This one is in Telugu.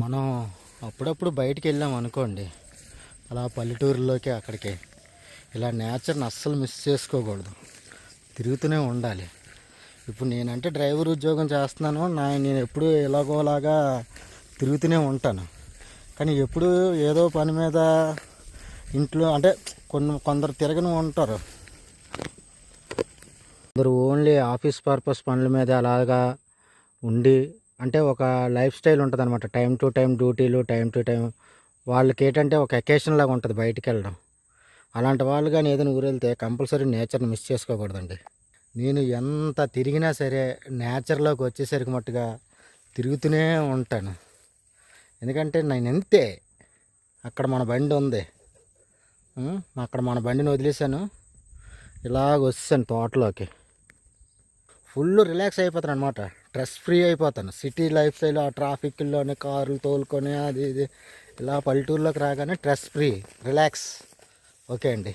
మనం అప్పుడప్పుడు బయటికి వెళ్ళాం అనుకోండి అలా పల్లెటూరులోకి అక్కడికి ఇలా నేచర్ని అస్సలు మిస్ చేసుకోకూడదు. తిరుగుతూనే ఉండాలి. ఇప్పుడు నేనంటే డ్రైవర్ ఉద్యోగం చేస్తున్నాను నా నేను ఎప్పుడు ఎలాగోలాగా తిరుగుతూనే ఉంటాను. కానీ ఎప్పుడు ఏదో పని మీద ఇంట్లో అంటే కొన్ని కొందరు తిరగని ఉంటారు. కొందరు ఓన్లీ ఆఫీస్ పర్పస్ పనుల మీద అలాగా ఉండి అంటే ఒక లైఫ్ స్టైల్ ఉంటుంది అనమాట టైం టు టైం డ్యూటీలు టైం టు టైం వాళ్ళకి ఏంటంటే ఒక ఎకేషన్ లాగా ఉంటుంది బయటికి వెళ్ళడం అలాంటి వాళ్ళు కానీ ఏదైనా ఊరెళ్తే కంపల్సరీ నేచర్ని మిస్ చేసుకోకూడదండి. నేను ఎంత తిరిగినా సరే నేచర్లోకి వచ్చేసరికి మట్టుగా తిరుగుతూనే ఉంటాను. ఎందుకంటే నేను ఎంతే అక్కడ మన బండి ఉంది. అక్కడ మన బండిని వదిలేశాను. ఇలాగ వస్తాను తోటలోకి. ఫుల్ రిలాక్స్ అయిపోతాను అనమాట స్ట్రెస్ ఫ్రీ అయిపోతాను. సిటీ లైఫ్ స్టైల్ ఆ ట్రాఫిక్లోనే కార్లు తోలుకొని అది ఇది. ఇలా పల్లెటూరులోకి రాగానే స్ట్రెస్ ఫ్రీ రిలాక్స్ ఓకే అండి.